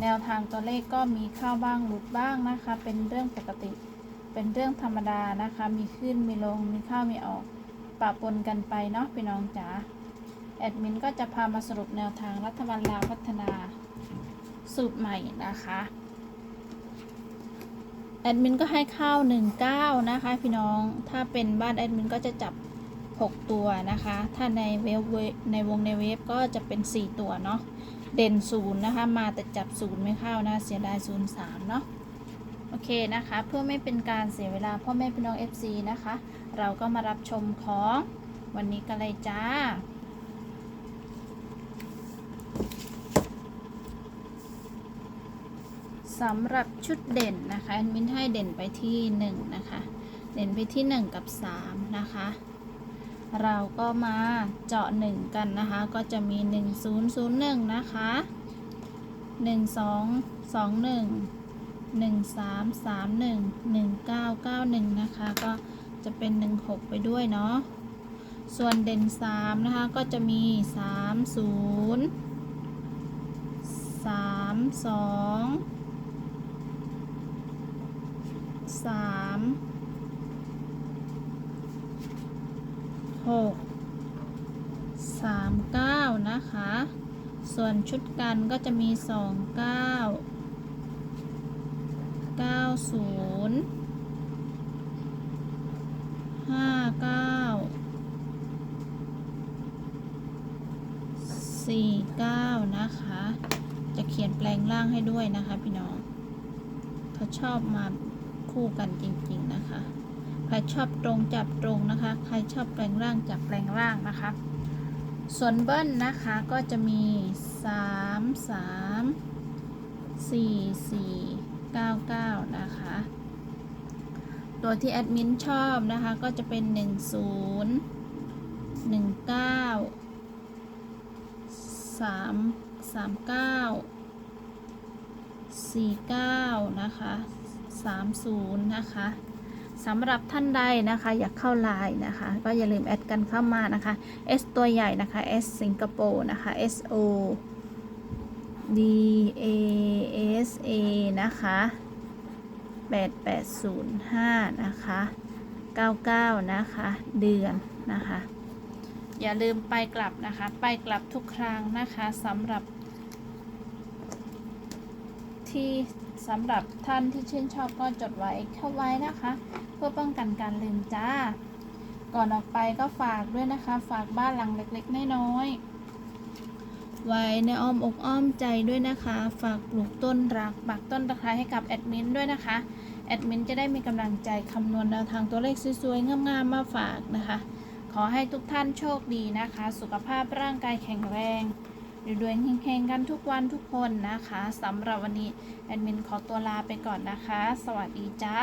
แนวทางตัวเลขก็มีเข้าบ้างหลุดบ้างนะคะ เป็นเรื่องปกติ เป็นเรื่องธรรมดานะคะ มีขึ้นมีลง มีเข้ามีออก ปะปนกันไปเนาะพี่น้องจ๋า แอดมินก็จะพามาสรุปแนวทางรัฐบาลลาวพัฒนาสูตรใหม่นะคะ แอดมินก็ให้เข้า19 นะคะ พี่น้อง ถ้าเป็นบ้านแอดมินก็จะจับ 6 ตัวนะคะ ถ้าในเว็บในวงในเว็บก็จะเป็น 4 ตัวเนาะ เด่นศูนย์นะคะ มาแต่จับศูนย์ไม่เข้านะ เสียดายศูนย์สามเนาะโอเคนะคะ เพื่อไม่เป็นการเสียเวลาพ่อแม่พี่น้อง FC นะคะ เราก็มารับชมของวันนี้กันเลยจ้าสำหรับชุดเด่นนะคะแอดมินให้เด่นไปที่ 1 นะคะ เด่นไปที่ 1 กับ 3 นะคะ เราก็มาเจาะ 1 กันนะคะ ก็จะมี 1001 นะคะ 1221 1331 1991 นะคะ ก็จะเป็น 16 ไปด้วยเนาะ ส่วนเด่น 3 นะคะ ก็จะมี 30 32 3 หกสามเก้านะคะ ส่วนชุดกันก็จะมีสองเก้าเก้าศูนย์ห้าเก้าสี่เก้านะคะ จะเขียนแปลงร่างให้ด้วยนะคะพี่น้องเขาชอบมาคู่กันจริง ๆ นะคะ ใครชอบตรงจับตรงนะคะ ใครชอบแปลงร่างจับแปลงร่างนะคะ ส่วนเบิ้ลนะคะก็จะมี 3 3 4 4 9 9 นะคะ ตัวที่แอดมินชอบนะคะก็จะเป็น 1 0 1 9 3 3 9 49 นะคะ 30 นะคะ สำหรับท่านใดนะคะอยากเข้าไลน์นะคะ ก็อย่าลืมแอดกันเข้ามานะคะ S ตัวใหญ่นะคะ S สิงคโปร์นะคะ S O D A S A นะคะ 8805 นะคะ 99 นะคะ เดือนนะคะ อย่าลืมไปกลับนะคะ ไปกลับทุกครั้งนะคะสำหรับที่ สำหรับท่านที่ชื่นชอบก็จดไว้เข้าไว้นะคะ เพื่อป้องกันการลืมจ้า ก่อนออกไปก็ฝากด้วยนะคะ ฝากบ้านหลังเล็กๆน้อยๆไว้ในอ้อมอกอ้อมใจด้วยนะคะ ฝากปลูกต้นรักปักต้นตะไคร้ให้กับแอดมินด้วยนะคะแอดมินจะได้มีกำลังใจคำนวณแนวทางตัวเลขสวยๆงามๆมาฝากนะคะ ขอให้ทุกท่านโชคดีนะคะ สุขภาพร่างกายแข็งแรง รวยๆเฮงๆกันทุกวันทุกคนนะคะสำหรับวันนี้แอดมินขอตัวลาไปก่อนนะคะ สวัสดีจ้า